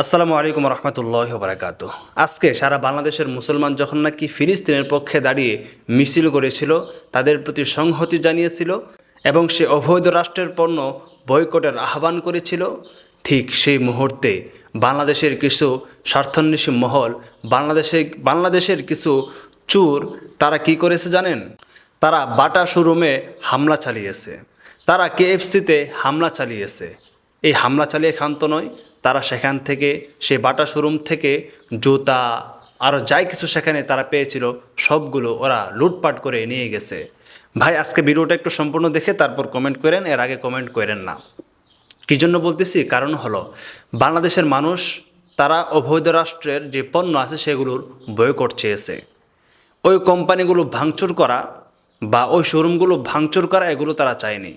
আসসালামু আলাইকুম রহমতুল্লাহ বারাকাতু আজকে সারা বাংলাদেশের মুসলমান যখন নাকি ফিলিস্তিনের পক্ষে দাঁড়িয়ে মিছিল করেছিল, তাদের প্রতি সংহতি জানিয়েছিল এবং সে অবৈধ রাষ্ট্রের পণ্য বয়কটের আহ্বান করেছিল, ঠিক সেই মুহূর্তে বাংলাদেশের কিছু স্বার্থান্বেষী মহল, বাংলাদেশে, বাংলাদেশের কিছু চুর, তারা কি করেছে জানেন? তারা বাটা শোরুমে হামলা চালিয়েছে। তারা কেএফসিতে হামলা চালিয়েছে। এই হামলা চালিয়ে ক্ষান্ত নয় তারা সেখান থেকে, সে বাটা শোরুম থেকে জুতা আরও যাই কিছু সেখানে তারা পেয়েছিল, সবগুলো ওরা লুটপাট করে নিয়ে গেছে। ভাই, আজকে ভিডিওটা একটু সম্পূর্ণ দেখে তারপর কমেন্ট করেন, এর আগে কমেন্ট করেন না। কী জন্য বলতেছি? কারণ হলো, বাংলাদেশের মানুষ, তারা অবৈধ রাষ্ট্রের যে পণ্য আছে সেগুলোর বয়কট চেয়েছে। ওই কোম্পানিগুলো ভাঙচুর করা বা ওই শোরুমগুলো ভাঙচুর করা এগুলো তারা চায়নি।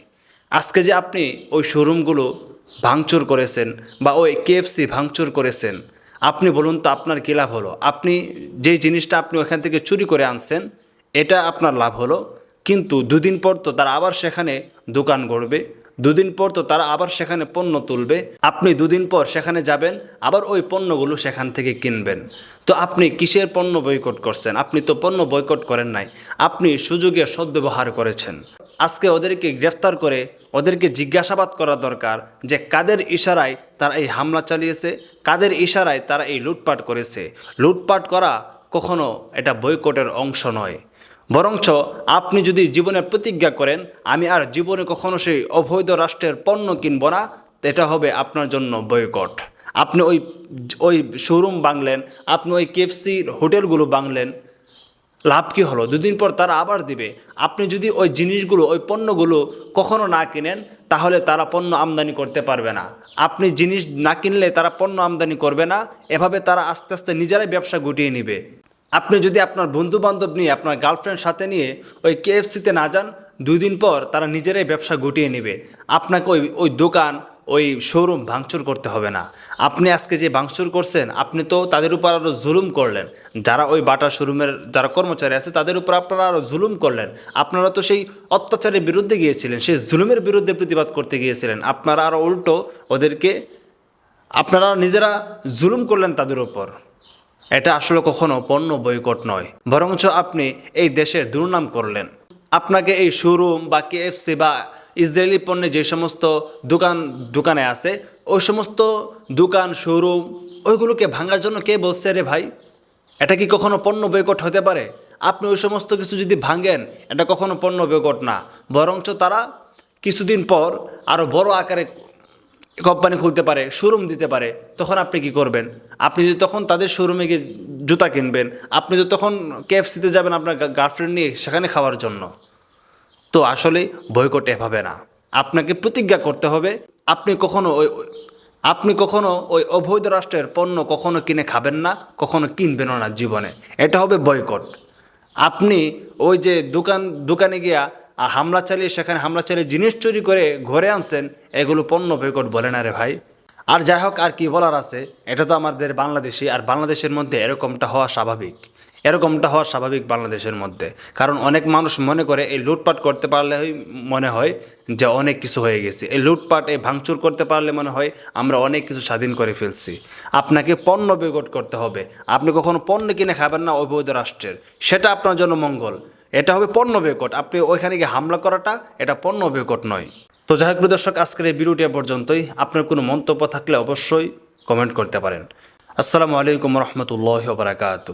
আজকে যে আপনি ওই শোরুমগুলো ভাঙচুর করেছেন বা ওই কেএফসি ভাঙচুর করেছেন, আপনি বলুন তো আপনার কী লাভ হলো? আপনি যেই জিনিসটা আপনি ওখান থেকে চুরি করে আনছেন, এটা আপনার লাভ হলো। কিন্তু দুদিন পর তো তারা আবার সেখানে দোকান গড়বে, দুদিন পর তো তারা আবার সেখানে পণ্য তুলবে, আপনি দুদিন পর সেখানে যাবেন, আবার ওই পণ্যগুলো সেখান থেকে কিনবেন। তো আপনি কিসের পণ্য বয়কট করছেন? আপনি তো পণ্য বয়কট করেন নাই, আপনি সুযোগে সদ্ব্যবহার করেছেন। আজকে ওদেরকে গ্রেফতার করে ওদেরকে জিজ্ঞাসাবাদ করা দরকার যে কাদের ইশারায় তারা এই হামলা চালিয়েছে, কাদের ইশারায় তারা এই লুটপাট করেছে। লুটপাট করা কখনো এটা বয়কটের অংশ নয়। বরঞ্চ আপনি যদি জীবনে প্রতিজ্ঞা করেন, আমি আর জীবনে কখনো সেই অবৈধ রাষ্ট্রের পণ্য কিনব না, এটা হবে আপনার জন্য বয়কট। আপনি ওই ওই শোরুম বাংলেন, আপনি ওই কেএফসির হোটেলগুলো বাংলেন লাভ কী হলো? দুদিন পর তারা আবার দিবে। আপনি যদি ওই জিনিসগুলো, ওই পণ্যগুলো কখনো না কিনেন, তাহলে তারা পণ্য আমদানি করতে পারবে না। আপনি জিনিস না কিনলে তারা পণ্য আমদানি করবে না। এভাবে তারা আস্তে আস্তে নিজেরাই ব্যবসা গুটিয়ে নেবে। আপনি যদি আপনার বন্ধু বান্ধব নিয়ে, আপনার গার্লফ্রেন্ড সাথে নিয়ে ওই কেএফসিতে না যান দুই দিন পর তারা নিজেরাই ব্যবসা গুটিয়ে নেবে। আপনাকে ওই ওই দোকান ওই শোরুম ভাঙচুর করতে হবে না। আপনি আজকে যে ভাঙচুর করছেন, আপনি তো তাদের উপর আরও জুলুম করলেন। যারা ওই বাটা শোরুমের যারা কর্মচারী আছে, তাদের উপর আপনারা আরও জুলুম করলেন। আপনারা তো সেই অত্যাচারের বিরুদ্ধে গিয়েছিলেন, সেই জুলুমের বিরুদ্ধে প্রতিবাদ করতে গিয়েছিলেন। আপনারা আরও উল্টো ওদেরকে, আপনারা নিজেরা জুলুম করলেন তাদের উপর। এটা আসলে কখনো পণ্য বয়কট নয়। বরঞ্চ আপনি এই দেশের দুর্নাম করলেন। আপনাকে এই শোরুম বা কেএফসি বা ইসরায়েলি পণ্যে যে সমস্ত দোকান, দোকানে আছে, ওই সমস্ত দোকান শোরুম ওইগুলোকে ভাঙার জন্য কে বলছে রে ভাই? এটা কি কখনো পণ্য বয়কট হতে পারে? আপনি ওই সমস্ত কিছু যদি ভাঙেন, এটা কখনো পণ্য বয়কট না। বরঞ্চ তারা কিছুদিন পর আরও বড় আকারে কোম্পানি খুলতে পারে শোরুম দিতে পারে। তখন আপনি কি করবেন? আপনি যদি তখন তাদের শোরুমে গিয়ে জুতা কিনবেন, আপনি যদি তখন কেএফসিতে যাবেন আপনার গার্লফ্রেন্ড নিয়ে সেখানে খাওয়ার জন্য। তো আসলে বয়কট এভাবে না। আপনাকে প্রতিজ্ঞা করতে হবে, আপনি কখনো ওই, আপনি কখনো ওই অবৈধ রাষ্ট্রের পণ্য কখনো কিনে খাবেন না, কখনো কিনবেন না জীবনে। এটা হবে বয়কট। আপনি ওই যে দোকান, দোকানে গিয়া হামলা চালিয়ে, সেখানে হামলা চালিয়ে জিনিস চুরি করে ঘরে আনছেন, এগুলো পণ্য বয়কট বলে না রে ভাই। আর যাই হোক, আর কি বলার আছে, এটা তো আমাদের বাংলাদেশি আর বাংলাদেশের মধ্যে এরকমটা হওয়া স্বাভাবিক। এরকমটা হওয়া স্বাভাবিক বাংলাদেশের মধ্যে। কারণ অনেক মানুষ মনে করে এই লুটপাট করতে পারলে মনে হয় যে অনেক কিছু হয়ে গেছে। এই লুটপাট, এই ভাঙচুর করতে পারলে মনে হয় আমরা অনেক কিছু স্বাধীন করে ফেলছি। আপনাকে পণ্য বয়কট করতে হবে। আপনি কখনো পণ্য কিনে খাবেন না অবৈধ রাষ্ট্রের। সেটা আপনার জন্য মঙ্গল। এটা হবে পণ্য বয়কট আপনি ওইখানে গিয়ে হামলা করাটা, এটা পণ্য বয়কট নয়। তো যাই হোক দর্শক, আজকের এই ভিডিওটি পর্যন্তই। আপনার কোনো মন্তব্য থাকলে অবশ্যই কমেন্ট করতে পারেন। আসসালামু আলাইকুম রহমতুল্লাহ বারাকাতু